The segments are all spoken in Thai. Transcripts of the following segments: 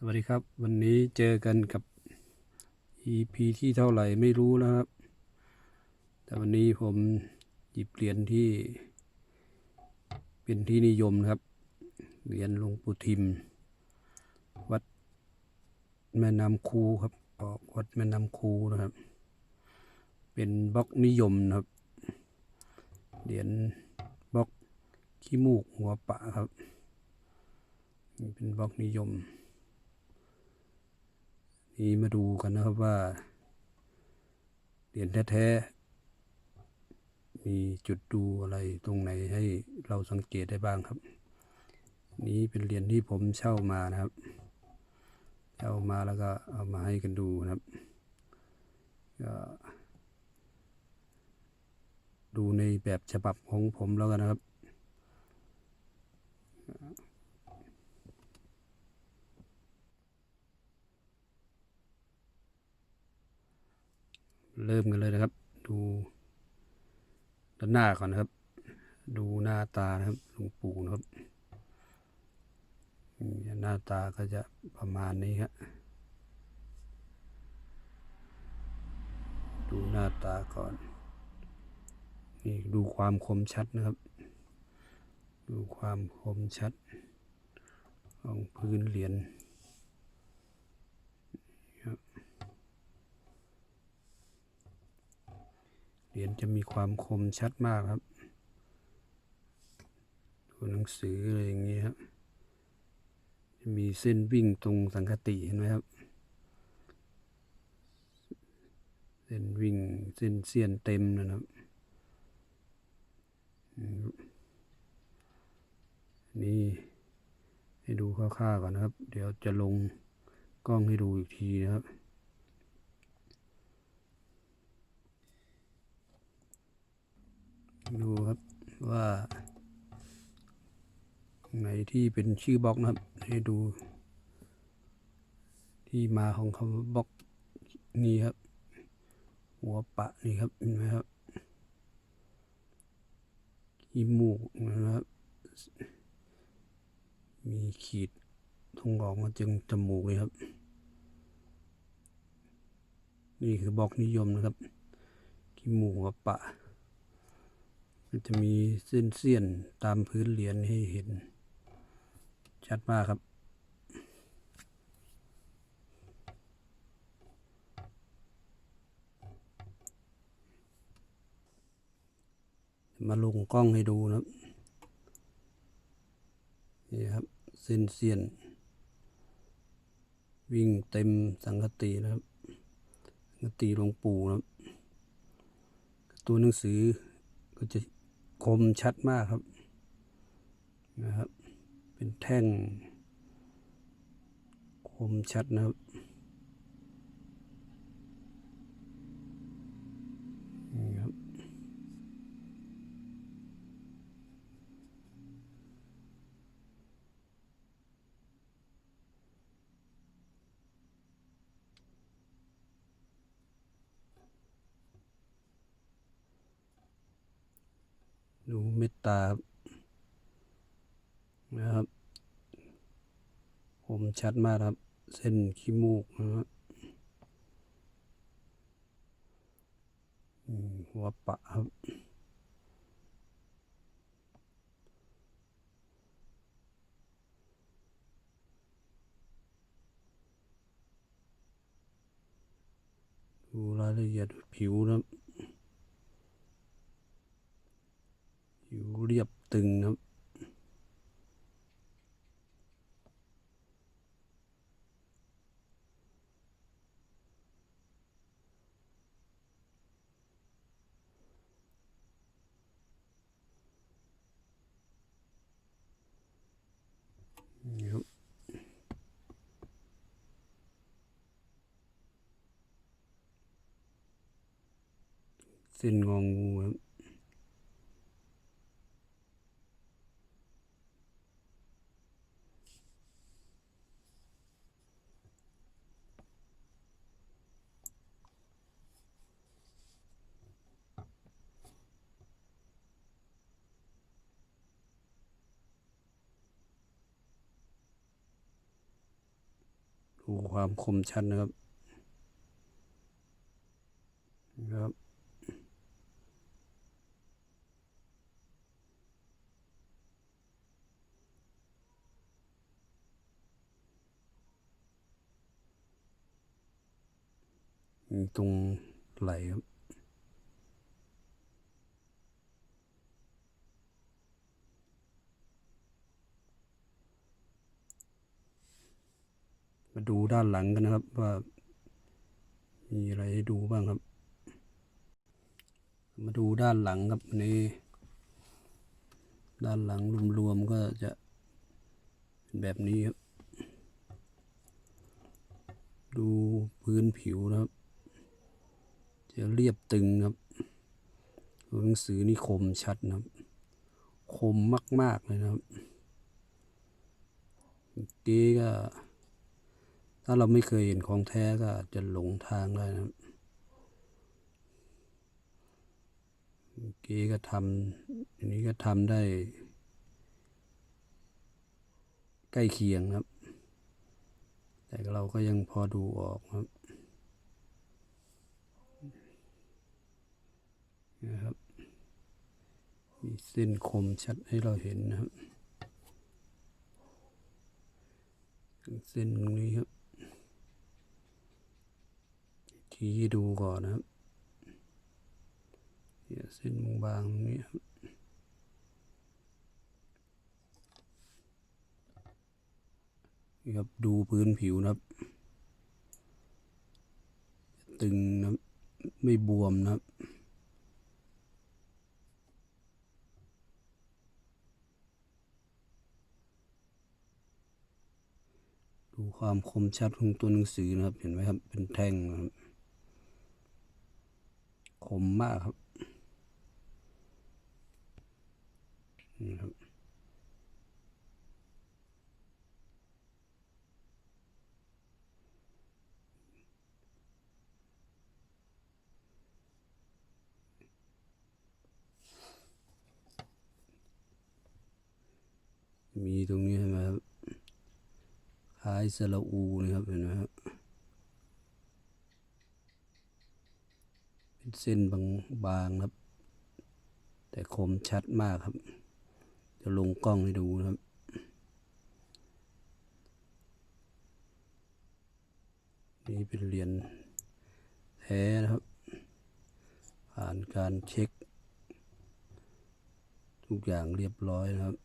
สวัสดีครับ วันนี้เจอกันกับ EP ที่เท่าไหร่ไม่รู้นะครับ แต่วันนี้ผมหยิบเหรียญที่ เป็นที่นิยมนะครับ เหรียญหลวงปู่ทิม วัดแม่น้ำคูครับออกวัดแม่น้ำคูนะครับ เป็นบล็อกนิยมนะครับ เหรียญบล็อกขี้มูกหัวปะครับนี่เป็นบล็อกนิยม นี่มาดูกันนะครับว่าเหรียญแท้ๆมีจุดดูอะไรตรงไหนให้เราสังเกตได้บ้างครับ นี้เป็นเหรียญที่ผมเช่ามานะครับ เช่ามาแล้วก็เอามาให้กันดูนะครับก็ดูในแบบฉบับของผมแล้วกันนะครับ เริ่มกันเลยนะครับ ดูด้านหน้าก่อนนะครับ ดูหน้าตานะครับหลวงปู่นะครับหน้าตาก็จะประมาณนี้ครับดูหน้าตาก่อนนี่ดูความคมชัดนะครับ ดูความคมชัดของพื้นเหรียญ เหรียญจะมีความคมชัดมากครับดูหนังสืออะไรอย่างนี้ครับ จะมีเส้นวิ่งตรงสังคติเห็นไหมครับ เส้นวิ่งเส้นเสี้ยนเต็มนะครับนี่ให้ดูคร่าวๆก่อนนะครับ เดี๋ยวจะลงกล้องให้ดูอีกทีนะครับ ดูครับว่า ไหนที่เป็นชื่อบล็อกนะครับ ให้ดู ที่มาของคำบล็อกนี่ครับ หัวปะนี่ครับเห็นไหมครับขี้มูกนะครับ มีขีดตรงออกมาจึงจมูกเลยครับ นี่คือบล็อกนิยมนะครับขี้มูกหัวปะ มันจะมีเส้นเสี้ยนตามพื้นเหรียญให้เห็น ชัดมากครับมาลงกล้องให้ดูนะครับ นี่ครับเส้นเสี้ยน วิ่งเต็มสังกตินะครับ สังกติหลวงปู่นะครับ ตัวหนังสือก็จะ คมชัดมากครับนะครับ เป็นแท่ง คมชัดนะครับ ดูเม็ดตาครับนะครับคมชัดมากครับ เส้นขี้มูกนะครับหัวปะครับดูรายละเอียดผิวนะครับ ผิวเรียบ ตึงนะครับ นี่ครับเส้นงองงูครับ ความคมชัดนะครับนะครับตรงไหลครับ มาดูด้านหลังกันนะครับ ว่า มีอะไรให้ดูบ้างครับ มาดูด้านหลังครับนี้ด้านหลังรวมๆก็จะแบบนี้ครับ ดูพื้นผิวนะครับ จะเรียบตึงครับหนังสือนี่คมชัดนะครับ คมมาก ๆ เลยนะครับเมื่อกี้ก็ ถ้าเราไม่เคยเห็นของแท้ก็อาจจะหลงทางได้นะครับเมื่อกี้ก็ทำอันนี้ก็ทำได้ ใกล้เคียงครับ แต่เราก็ยังพอดูออกครับนะครับ มีเส้นคมชัดให้เราเห็นนะครับ เส้นตรงนี้ครับ ชี้ให้ดูก่อนนะครับเนี่ยเส้นบางๆตรงนี้ครับครับดูพื้นผิวนะครับ ตึงนะไม่บวมนะครับดูความคมชัดของตัวหนังสือนะครับ เห็นไหมครับ เป็นแท่งนะครับ มมากครับนี่ครับ มีตรงนี้ใช่ไหมครับคล้ายสระอูนะครับเห็นไหมครับ เส้นบางบางครับ แต่คมชัดมากครับ จะลงกล้องให้ดูนะครับนี่เป็นเหรียญแท้นะครับ ผ่านการเช็ค ทุกอย่างเรียบร้อยนะครับ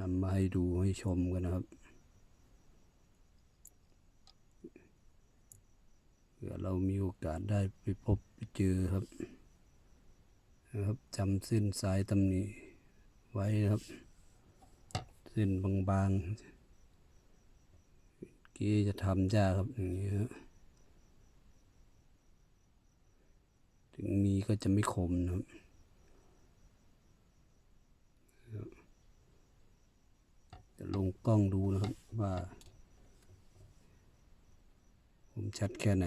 นำมาให้ดูให้ชมกันนะครับ ผื่อเรามีโอกาสได้ไปพบไปเจอครับนะครับจำเส้นสายตำหนิไว้ครับ เส้นบางๆกี้จะทำยากครับอย่างนี้ครับถึงมีก็จะไม่คมนะครับจะลงกล้องดูนะครับว่า ผมชัดแค่ไหน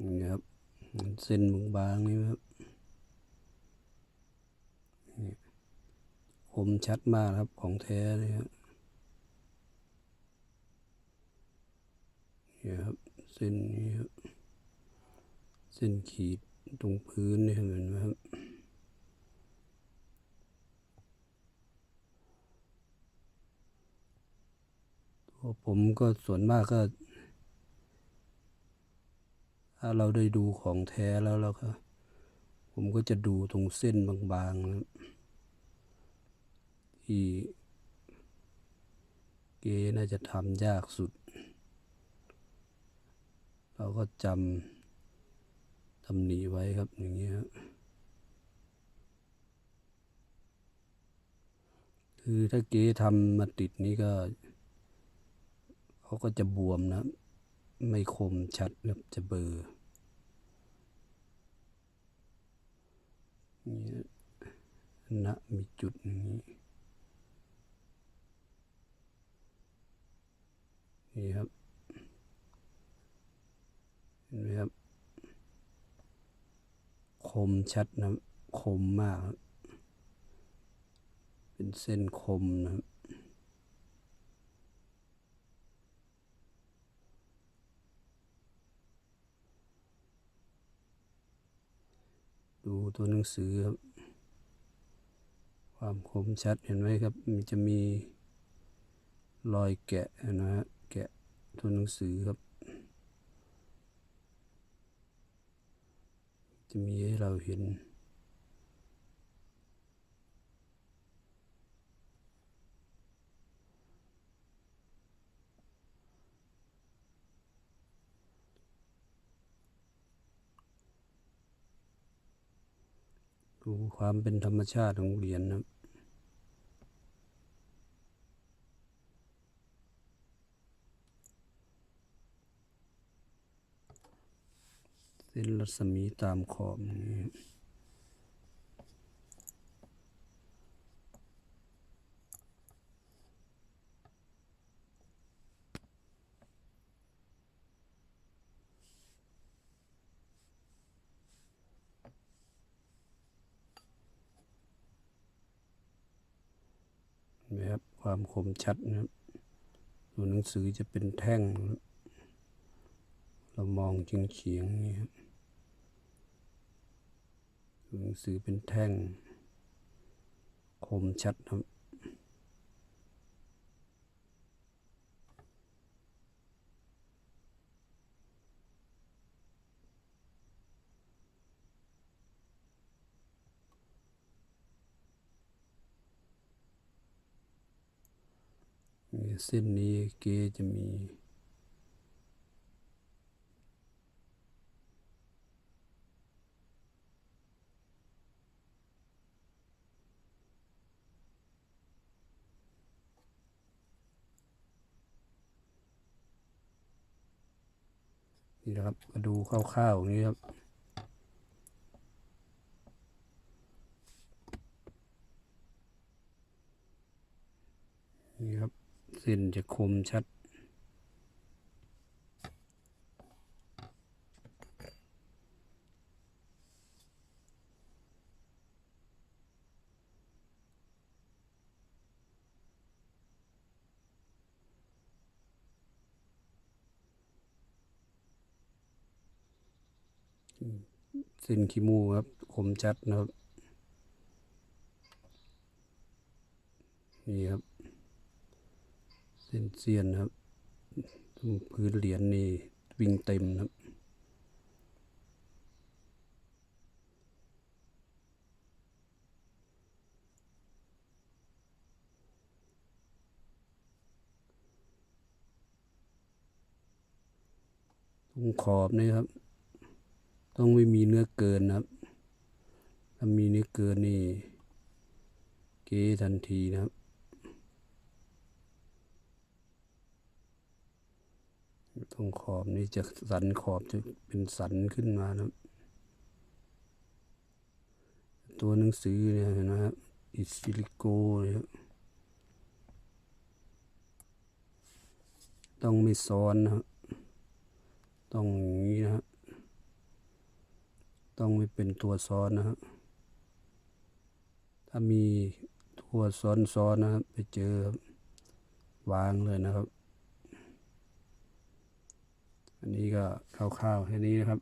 นี่นะครับเส้นบางๆนี่ครับคมชัดมากครับของแท้เลยครับนี่ครับเส้นนี้ครับเส้นขีดตรงพื้นนี่เห็นไหมครับตัวผมก็ส่วนมากก็ ถ้าเราได้ดูของแท้แล้วเราก็ผมก็จะดูตรงเส้นบางๆนะที่เกน่าจะทำยากสุด เราก็จำตำหนิไว้ครับอย่างเงี้ยคือถ้าเกทำมาติดนี้ก็ เขาก็จะบวมนะ ไม่คมชัดครับจะเบลอร์นี่นะมีจุดอย่างนี้ นี่ครับ เห็นไหมครับ คมชัดนะคมมาก เป็นเส้นคมนะครับูตัวหนังสือครับ ความคมชัดเห็นไหมครับ มันจะมีรอยแกะนะฮะแกะตัวหนังสือครับ จะมีให้เราเห็น ดูความเป็นธรรมชาติของเหรียญนะครับเส้นรัศมีตามขอบนี้ครับเห็น ไหมครับ ความคมชัดนะครับตัวหนังสือจะเป็นแท่งนะเรามองจิงเฉียงนี่ครับหนังสือเป็นแท่ง คมชัดครับ นี่ เส้นนี้เกจะมี นี่นะครับ มาดูคร่าวๆอย่างนี้ครับ นี่ ขึ้นจะคมชัด เส้นขี้มูครับ คมชัดนะครับ นี่ครับ เส้นเสียนครับพื้นเหรียญนี่ วิ่งเต็มครับตรงขอบนี่ครับ ต้องไม่มีเนื้อเกินครับ ถ้ามีเนื้อเกินนี่ เกทันทีนะครับ ตรงขอบนี่จะสันขอบจะเป็นสันขึ้นมานะครับ ตัวหนังสือเนี่ยเห็นะครับอิซิลิโกนะครับต้องไม่ซ้อนนะครับต้องอย่างนี้นะครับต้องไม่เป็นตัวซ้อนนะครับถ้ามีตัวซ้อนๆนะครับไปเจอวางเลยนะครับ อันนี้ก็คร่าวๆแค่นี้นะครับ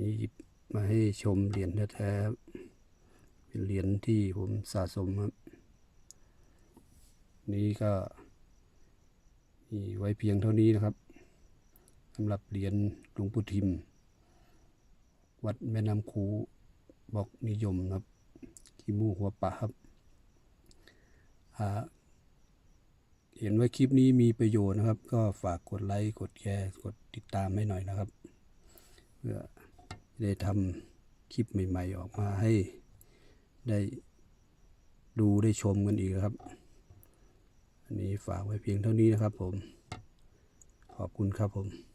นี่หยิบมาให้ชมเหรียญแท้ๆเป็นเหรียญที่ผมสะสมครับ นี่ก็มีไว้เพียงเท่านี้นะครับสำหรับเหรียญหลวงปู่ทิม วัดแม่น้ำคูบอกนิยมครับขี้มูกหัวปะครับ เห็นว่าคลิปนี้มีประโยชน์นะครับ ก็ฝากกดไลค์ กดแชร์ กดติดตามให้หน่อยนะครับ เพื่อได้ทำคลิปใหม่ ๆ ออกมาให้ได้ดูได้ชมกันอีกครับ อันนี้ฝากไว้เพียงเท่านี้นะครับผม ขอบคุณครับผม